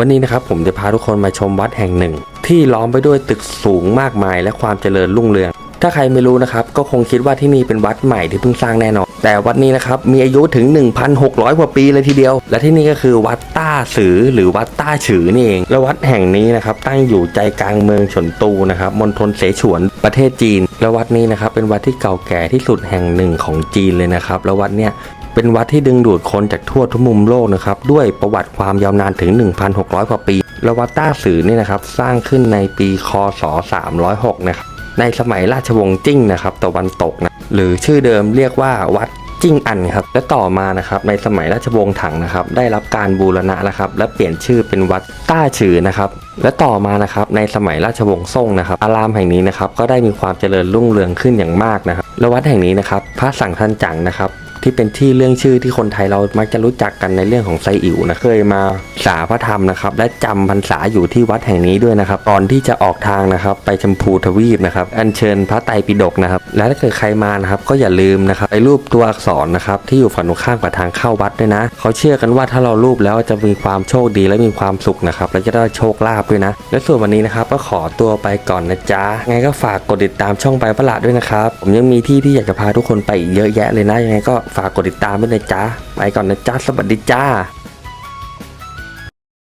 วันนี้นะครับผมจะพาทุกคนมาชมวัดแห่งหนึ่ง ที่ล้อมไปด้วยตึกสูงมากมายและความเจริญรุ่งเรือง ถ้าใครไม่รู้นะครับก็คงคิดว่าที่นี่เป็นวัดใหม่ที่เพิ่งสร้างแน่นอน แต่วัดนี้นะครับมีอายุถึง 1,600 กว่าปีเลยทีเดียว และที่นี่ก็คือวัดต้าสือหรือวัดต้าฉือนี่เอง และวัดแห่งนี้นะครับตั้งอยู่ใจกลางเมืองฉนตูนะครับมณฑลเสฉวนประเทศจีน และวัดนี้นะครับเป็นวัดที่เก่าแก่ที่สุดแห่งหนึ่งของจีนเลยนะครับแล้ววัดเนี้ยเป็นวัดที่ดึงดูดคนจากทั่วทุกมุมโลกนะครับด้วยประวัติความยาวนานถึง 1,600 กว่าปีและวัดต้าสือนี่นะครับสร้างขึ้นในปีคศ 306 นะครับ ในสมัยราชวงศ์จิ้งนะครับตะวันตกนะหรือชื่อเดิมเรียกว่าวัดจิ้งอันครับและต่อมานะครับในสมัยราชวงศ์ถังนะครับได้รับการบูรณะนะครับและเปลี่ยนชื่อเป็นวัดต้าฉือนะครับและต่อมานะครับในสมัยราชวงศ์ซ่งนะครับ อารามแห่งนี้นะครับก็ได้มีความเจริญรุ่งเรืองขึ้นอย่างมากนะครับและวัดแห่งนี้นะครับพระสังฆันจังนะครับ ที่เป็นที่เรื่องชื่อที่คนไทยเรามักจะรู้จักกันในเรื่องของไซอิ๋วนะเคยมาสาพระธรรมนะครับ และจำพรรษาอยู่ที่วัดแห่งนี้ด้วยนะครับก่อนที่จะออกทางนะครับ ไปชมพูทวีปนะครับ อัญเชิญพระไตรปิฎกนะครับ และถ้าเกิดใครมานะครับ ก็อย่าลืมนะครับไปรูปตัวอักษรนะครับที่อยู่ฝั่งตรงข้ามกับทางเข้าวัดด้วยนะเขาเชื่อกันว่าถ้าเรารูปแล้วจะมีความโชคดีและมีความสุขนะครับและจะได้โชคลาภด้วยนะ และส่วนวันนี้นะครับก็ขอตัวไปก่อนนะจ๊ะไงก็ฝากกดติดตามช่องไปประหลาดด้วยนะครับผมยังมีที่ที่อยากจะพาทุกคนไปอีกเยอะแยะเลยนะยังไงก็ฝากกดติดตามด้วยนะจ๊ะ ไปก่อนนะจ๊ะ สวัสดีจ้า